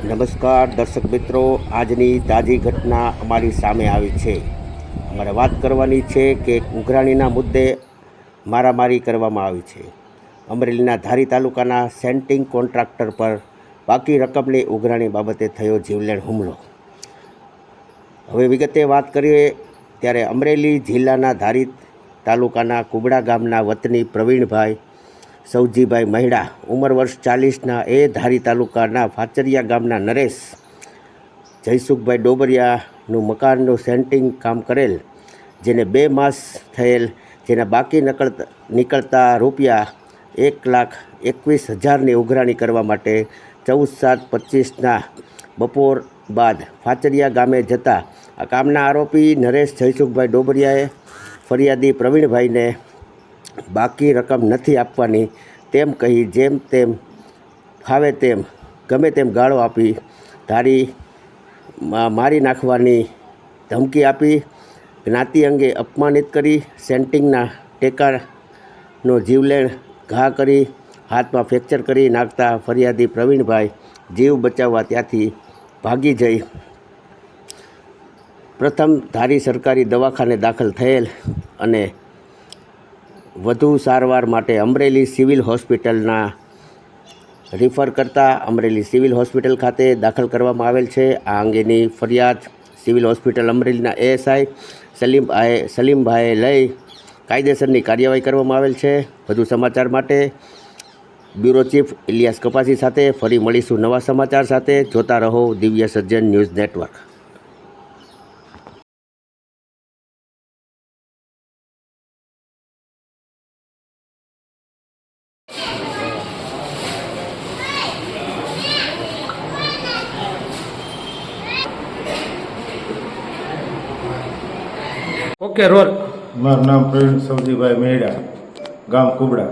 નમસ્કાર, દર્શક મિત્રો. આજની તાજી ઘટના અમારી સામે આવી છે. અમારે વાત કરવાની છે કે ઉઘરાણીના મુદ્દે મારામારી કરવામાં આવી છે. અમરેલીના ધારી તાલુકાના સેન્ટિંગ કોન્ટ્રાક્ટર પર બાકી રકમની ઉઘરાણી બાબતે થયો જીવલેણ હુમલો. હવે વિગતે વાત કરીએ, ત્યારે અમરેલી જિલ્લાના ધારી તાલુકાના કુબડા ગામના વતની પ્રવીણભાઈ સૌજીભાઈ મહિડા, ઉંમર વર્ષ ચાલીસના એ ધારી તાલુકાના ફાચરિયા ગામના નરેશ, જયસુખભાઈ ડોબરિયાનું મકાનનું સેન્ટિંગ કામ કરેલ, જેને બે માસ થયેલ, જેના બાકી નકળતા નીકળતા રૂપિયા એક લાખ એકવીસ હજારની ઉઘરાણી કરવા માટે ચૌદ સાત પચીસના બપોર બાદ ફાચરિયા ગામે જતા આ કામના આરોપી નરેશ જયસુખભાઈ ડોબરિયાએ ફરિયાદી પ્રવીણભાઈને બાકી રકમ નથી આપવાની. તેમ કહી જેમ તેમ ફાવે તેમ ગમે તેમ ગાળો આપી ધારી મારી નાખવાની ધમકી આપી. જ્ઞાતિ અંગે અપમાનિત કરી સેન્ટિંગના ટેકાનો જીવલેણ ઘા કરી હાથમાં ફ્રેક્ચર કરી નાખતા ફરિયાદી પ્રવીણભાઈ જીવ બચાવવા ત્યાંથી ભાગી જઈ. પ્રથમ ધારી સરકારી દવાખાને દાખલ થયેલ અને વધુ સારવાર માટે અમરેલી સિવિલ હોસ્પિટલના રિફર કરતાં અમરેલી સિવિલ હોસ્પિટલ ખાતે દાખલ કરવામાં આવેલ છે. આ અંગેની ફરિયાદ સિવિલ હોસ્પિટલ અમરેલીના એએસઆઈ સલીમભાઈ, સલીમભાઈએ લઈ કાયદેસરની કાર્યવાહી કરવામાં આવેલ છે. વધુ સમાચાર માટે બ્યુરો ચીફ ઇલિયાસ કપાસી સાથે ફરી મળીશું નવા સમાચાર સાથે. જોતા રહો દિવ્ય સજ્જન ન્યૂઝ નેટવર્ક. Okay, role. મારું નામ પ્રવીણ સૌજીભાઈ મેડા ગામ કુબડા.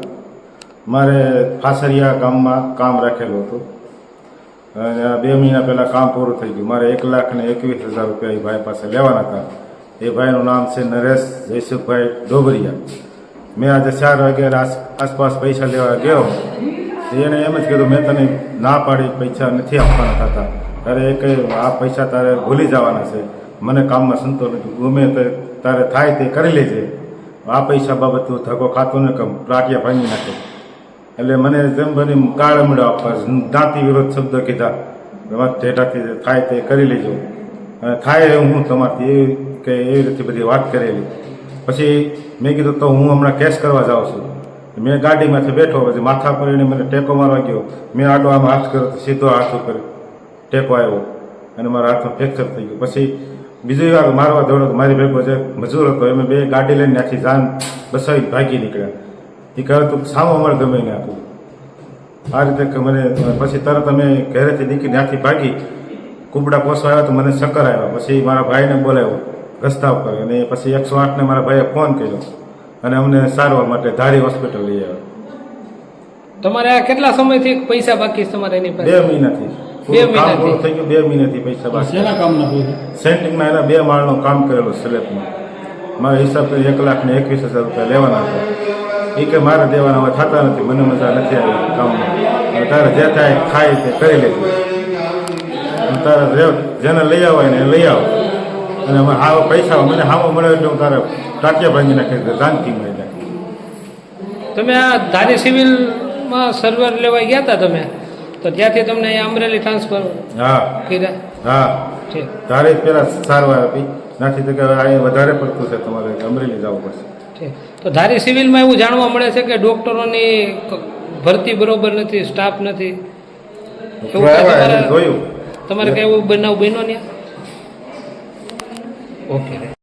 મારે ફાસરિયા ગામમાં કામ રાખેલું હતું. અને બે મહિના પહેલાં કામ પૂરું થઈ ગયું. મારે એક લાખ ને એકવીસ હજાર રૂપિયા એ ભાઈ પાસે લેવાના હતા. એ ભાઈનું નામ છે નરેશ જયસુખભાઈ ડોબરિયા. મેં આજે ચાર આસ- આસપાસ પૈસા લેવા ગયો. એણે એમ જ કીધું, મેં તને ના પાડી, પૈસા નથી આપવાના થતા તારે એ કહે આ પૈસા તારે ભૂલી જવાના છે. મને કામમાં સંતો નથી. ગમે તે તારે થાય તે કરી લેજે. આ પૈસા બાબત હું ધક્કો ખાતો ને કમ પ્લાટિયા ભાંગી નાખે. એટલે મને જેમ બની મળ્યો આપવા દાંતી વિરોધ શબ્દ કીધા. તમારે ઠેઠાથી થાય તે કરી લેજો. અને થાય એવું હું તમારથી એવી કે એવી રીતે બધી વાત કરેલી. પછી મેં કીધું તો હું હમણાં કેસ કરવા જાઉં છું. મેં ગાડીમાંથી બેઠો, પછી માથા પર એને મને ટેકો મારવા ગયો. મેં આડો આમ હાથ કર્યો સીધો હાથ ઉપર ટેકો આવ્યો. અને મારા હાથમાં ફ્રેક્ચર થઈ ગયું. પછી બીજી વાર મારવા દોડો મારી ભેગો છે મજૂર હતો એમ બે ગાડી લઈને આખી જાન બસાવી ભાગી નીકળ્યા. એ કહે તું સામો અમારે ગમે ને આપું. આ રીતે મને પછી તરત અમે ઘરેથી નીકળી ત્યાંથી ભાગી કુબડા પોસવા આવ્યા તો મને ચક્કર આવ્યા. પછી મારા ભાઈને બોલાવ્યો રસ્તા ઉપર. અને પછી એકસો આઠને મારા ભાઈએ ફોન કર્યો. અને અમને સારવાર માટે ધારી હોસ્પિટલ લઈ આવ્યા. તમારે આ કેટલા સમયથી પૈસા બાકી તમારે એની બે મહિનાથી. બે કામ પૂરું થઈ ગયું બે મહિનાથી પૈસા બાકી શેના કામના પૈસા સેન્ટિંગના એના બે માળનું કામ કરેલું સ્લેબમાં મારા હિસાબ કરી એક લાખ ને એકવીસ હજાર રૂપિયા લેવાના હતા. એ કે મારે દેવાના હવે થતા નથી. મને મજા નથી આવી કામમાં. હવે તારે જે થાય ખાય તે કરી લેજો. અને તારે જેને લઈ આવો એને એ લઈ આવો. અને અમે આ પૈસા મને હામો મળે એટલે હું તારે ટાંટિયા ભાંગી નાખી જાનકી મળી નાખી તમે આ ધારી સિવિલમાં સર્વર લેવા ગયા હતા તમે? તો ત્યાંથી તમને અહીંયા અમરેલી ટ્રાન્સફર હા. કર્યા હા? છે તારે પેલા સારવાર આપી નાથી તો કે વધારે પડતું છે તમારે અમરેલી જવું પડશે. તો ધારી સિવિલમાં એવું જાણવા મળે છે કે ડોક્ટરોની ભરતી બરોબર નથી સ્ટાફ નથી? જોયું. તમારે કઈ એવું બનાવ બન્યો ને ઓકે.